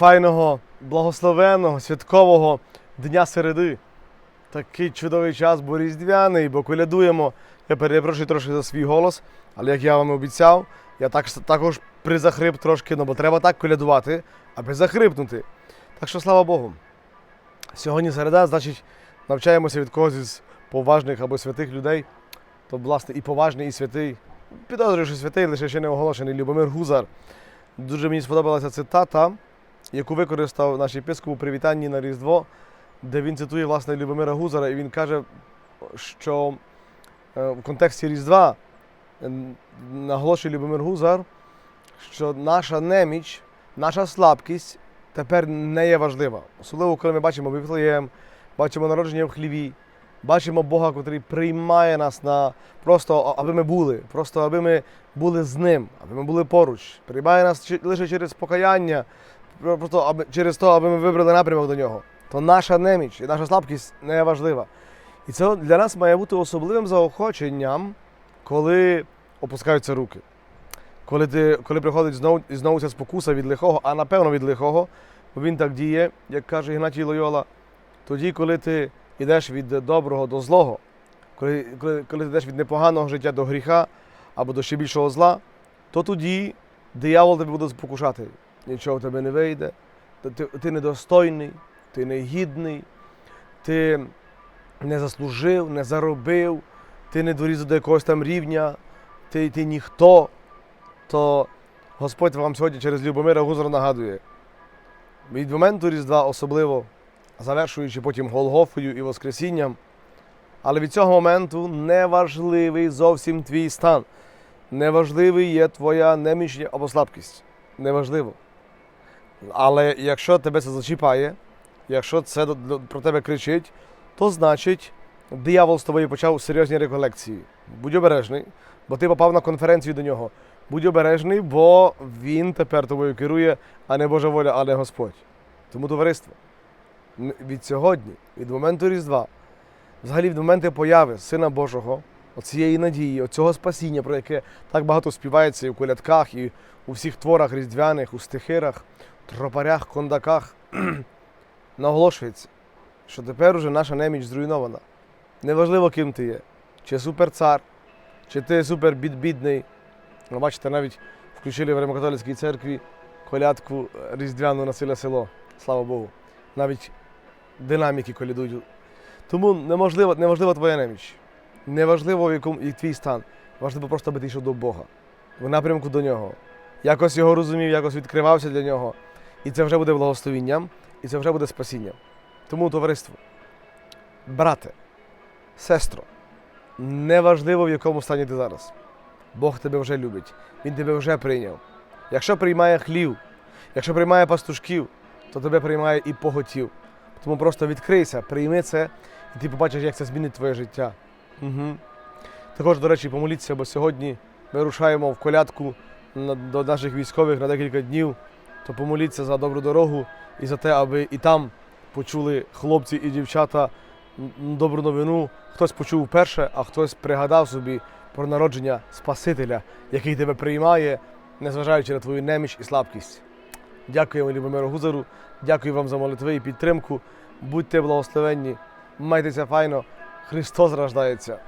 файного, благословенного, святкового Дня середи. Такий чудовий час, бо різдвяний, бо колядуємо. Я перепрошую трошки за свій голос, але як я вам обіцяв, я так, також призахрип трошки, ну бо треба так колядувати, аби захрипнути. Так що слава Богу. Сьогодні середа, значить, навчаємося від когось із поважних або святих людей. То, власне, і поважний, і святий. Підозрюю, що святий, лише ще не оголошений Любомир Гузар. Дуже мені сподобалася цитата, яку використав наш єпископ у привітанні на Різдво, де він цитує власне Любомира Гузара, і він каже, що е, в контексті Різдва наголошує Любомир Гузар, що наша неміч, наша слабкість тепер не є важлива. Особливо, коли ми бачимо Вифлеєм, бачимо народження в хліві, бачимо Бога, який приймає нас на просто аби ми були, просто аби ми були з ним, аби ми були поруч. Приймає нас лише через покаяння, просто аби, через те, аби ми вибрали напрямок до нього. То наша неміч і наша слабкість не важлива. І це для нас має бути особливим заохоченням, коли опускаються руки. Коли, ти, коли приходить знову, і знову ця спокуса від лихого, а напевно від лихого, бо він так діє, як каже Ігнатій Лойола, тоді, коли ти йдеш від доброго до злого, коли, коли, коли ти йдеш від непоганого життя до гріха або до ще більшого зла, то тоді диявол тебе буде спокушати. Нічого в тебе не вийде, ти, ти, недостойний, ти негідний, ти не заслужив, не заробив, ти не доріз до якогось там рівня, ти, ти ніхто. То Господь вам сьогодні через Любомира Гузара нагадує. Від моменту Різдва особливо, завершуючи потім Голгофою і Воскресінням, але від цього моменту неважливий зовсім твій стан. Неважливий є твоя неміч або слабкість. Неважливо. Але якщо тебе це зачіпає, якщо це про тебе кричить, то значить диявол з тобою почав серйозні реколекції. Будь обережний, бо ти попав на конференцію до нього. Будь обережний, бо він тепер тобою керує, а не Божа воля, а не Господь. Тому товариство, від сьогодні, від моменту Різдва, взагалі від моменту появи Сина Божого, оцієї надії, оцього спасіння, про яке так багато співається і в колядках, і у всіх творах різдвяних, у стихирах, тропарях, кондаках, наголошується, що тепер уже наша неміч зруйнована. Неважливо, ким ти є, чи суперцар, чи ти супер бідний. Ви бачите, навіть включили в Римокатолицькій церкві колядку різдвяну на село. Слава Богу. Навіть динаміки колядують. Тому неможливо, неважлива твоя неміч. Неважливо, в якому і твій стан. Важливо просто, аби ти йшов до Бога, в напрямку до нього. Якось його розумів, якось відкривався для нього. І це вже буде благословінням, і це вже буде спасінням. Тому, товариство, брате, сестро, неважливо, в якому стані ти зараз. Бог тебе вже любить, Він тебе вже прийняв. Якщо приймає хлів, якщо приймає пастушків, то тебе приймає і поготів. Тому просто відкрийся, прийми це, і ти побачиш, як це змінить твоє життя. Угу. Також, до речі, помоліться, бо сьогодні ми рушаємо в колядку до наших військових на декілька днів, то помоліться за добру дорогу і за те, аби і там почули хлопці і дівчата добру новину. Хтось почув вперше, а хтось пригадав собі про народження Спасителя, який тебе приймає, незважаючи на твою неміч і слабкість. Дякуємо Любомиру Гузару, дякую вам за молитви і підтримку. Будьте благословенні, майтеся файно, Христос рождається.